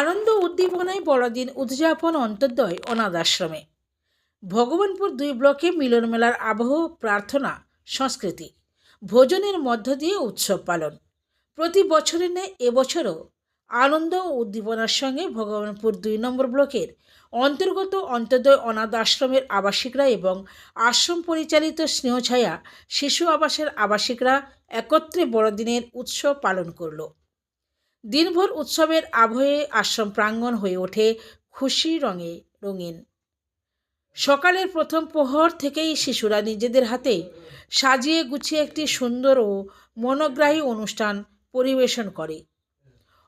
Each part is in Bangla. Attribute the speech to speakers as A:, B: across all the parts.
A: আনন্দ উদ্দীপনায় বড়দিন উদযাপন অন্তর্দয় অনাথ আশ্রমে ভগবানপুর দুই ব্লকে মিলন মেলার আবহ প্রার্থনা সংস্কৃতি, ভোজনের মধ্য দিয়ে উৎসব পালন। প্রতি বছরের ন্যায় এবছরও আনন্দ ও উদ্দীপনার সঙ্গে ভগবানপুর দুই নম্বর ব্লকের অন্তর্গত অন্তর্দয় অনাথ আশ্রমের আবাসিকরা এবং আশ্রম পরিচালিত স্নেহছায়া শিশু আবাসের আবাসিকরা একত্রে বড়দিনের উৎসব পালন করল। দিনভর উৎসবের আবহে আশ্রম প্রাঙ্গণ হয়ে ওঠে খুশি রঙে রঙিন। সকালের প্রথম প্রহর থেকেই শিশুরা নিজেদের হাতে সাজিয়ে গুছিয়ে একটি সুন্দর ও মনোগ্রাহী অনুষ্ঠান পরিবেশন করে।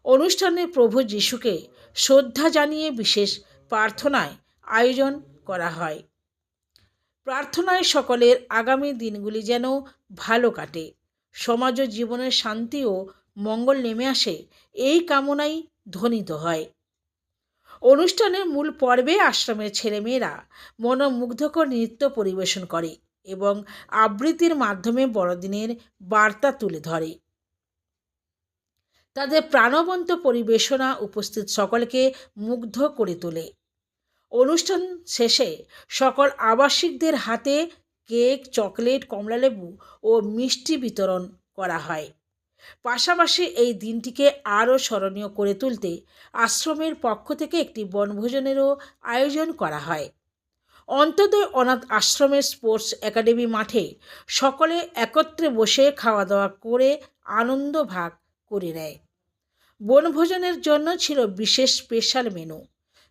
A: অনুষ্ঠানে প্রভু যিশুকে শ্রদ্ধা জানিয়ে বিশেষ প্রার্থনায় আয়োজন করা হয়। প্রার্থনায় সকলের আগামী দিনগুলি যেন ভালো কাটে। সমাজ ও জীবনের শান্তি ও মঙ্গল নেমে আসে, এই কামনাই ধ্বনিত হয়। অনুষ্ঠানের মূল পর্বে আশ্রমের ছেলেমেয়েরা মনোমুগ্ধকর নৃত্য পরিবেশন করে এবং আবৃত্তির মাধ্যমে বড়দিনের বার্তা তুলে ধরে। তাদের প্রাণবন্ত পরিবেশনা উপস্থিত সকলকে মুগ্ধ করে তোলে। অনুষ্ঠান শেষে সকল আবাসিকদের হাতে কেক, চকলেট, কমলালেবু ও মিষ্টি বিতরণ করা হয়। পাশাপাশি এই দিনটিকে আরও স্মরণীয় করে তুলতে আশ্রমের পক্ষ থেকে একটি বনভোজনেরও আয়োজন করা হয়। অন্তদয় অনাথ আশ্রমের স্পোর্টস একাডেমি মাঠে সকলে একত্রে বসে খাওয়া দাওয়া করে আনন্দ ভাগ করে নেয়। বনভোজনের জন্য ছিল বিশেষ স্পেশাল মেনু,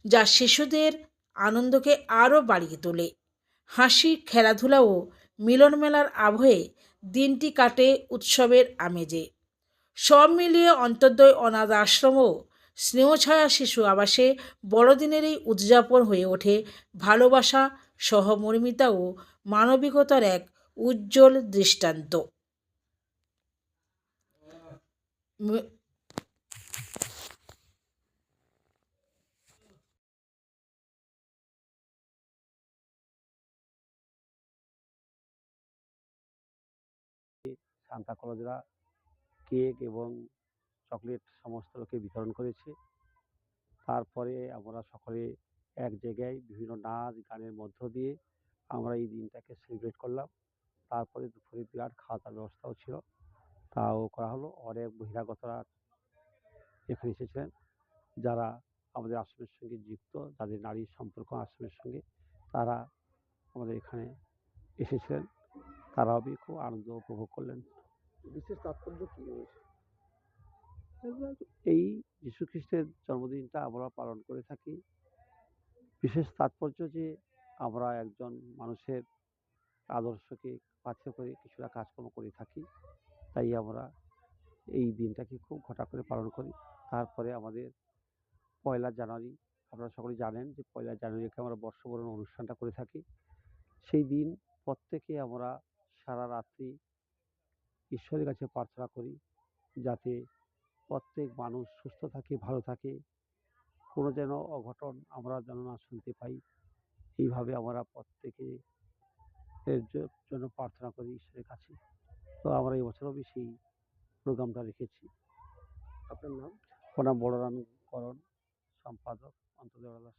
A: যা শিশুদের আনন্দকে আরও বাড়িয়ে তোলে। হাসি, খেলাধুলা ও মিলন মেলার আবহে দিনটি কাটে উৎসবের আমেজে। সব মিলিয়ে অন্তর্দয় অনাথ আশ্রম ও স্নেহছায়া শিশু আবাসে বড়দিনের এই উদযাপন হয়ে ওঠে ভালোবাসা, সহমর্মিতা ও মানবিকতার এক উজ্জ্বল দৃষ্টান্ত।
B: সান্তা কলেজরা কেক এবং চকলেট সমস্ত লোকে বিতরণ করেছে। তারপরে আমরা সকলে এক জায়গায় বিভিন্ন নাচ গানের মধ্য দিয়ে আমরা এই দিনটাকে সেলিব্রেট করলাম। তারপরে দুপুরে বিরাট খাওয়া দাওয়ার ব্যবস্থাও ছিল। তাও করা হলো। অনেক বহিরাগতরা এখানে এসেছিলেন। যারা আমাদের আশ্রমের সঙ্গে যুক্ত, যাদের নারীর সম্পর্ক আশ্রমের সঙ্গে, তারা আমাদের এখানে এসেছিলেন। তারাও খুব আনন্দ উপভোগ করলেন।
C: বিশেষ তাৎপর্য কি রয়েছে?
B: এই যীশু খ্রিস্টের জন্মদিনটা আমরা পালন করে থাকি। বিশেষ তাৎপর্য যে আমরা একজন মানুষের আদর্শকে পাথ্য করে কিছুটা কাজকর্ম করে থাকি, তাই আমরা এই দিনটাকে খুব ঘটা করে পালন করি। তারপরে আমাদের পয়লা জানুয়ারি, আপনারা সকলে জানেন যে পয়লা জানুয়ারিকে আমরা বর্ষবরণ অনুষ্ঠানটা করে থাকি। সেই দিন প্রত্যেকে আমরা সারা রাত্রি ঈশ্বরের কাছে প্রার্থনা করি যাতে প্রত্যেক মানুষ সুস্থ থাকে, ভালো থাকে। কোনো যেন অঘটন আমরা যেন না শুনতে পাই, এইভাবে আমরা প্রত্যেকে এর জন্য প্রার্থনা করি ঈশ্বরের কাছে। তো আমরা এই বছরও সেই প্রোগ্রামটা রেখেছি।
C: আপনার নাম?
B: প্রণাম বড়রাম করণ, সম্পাদক অন্তর্জাল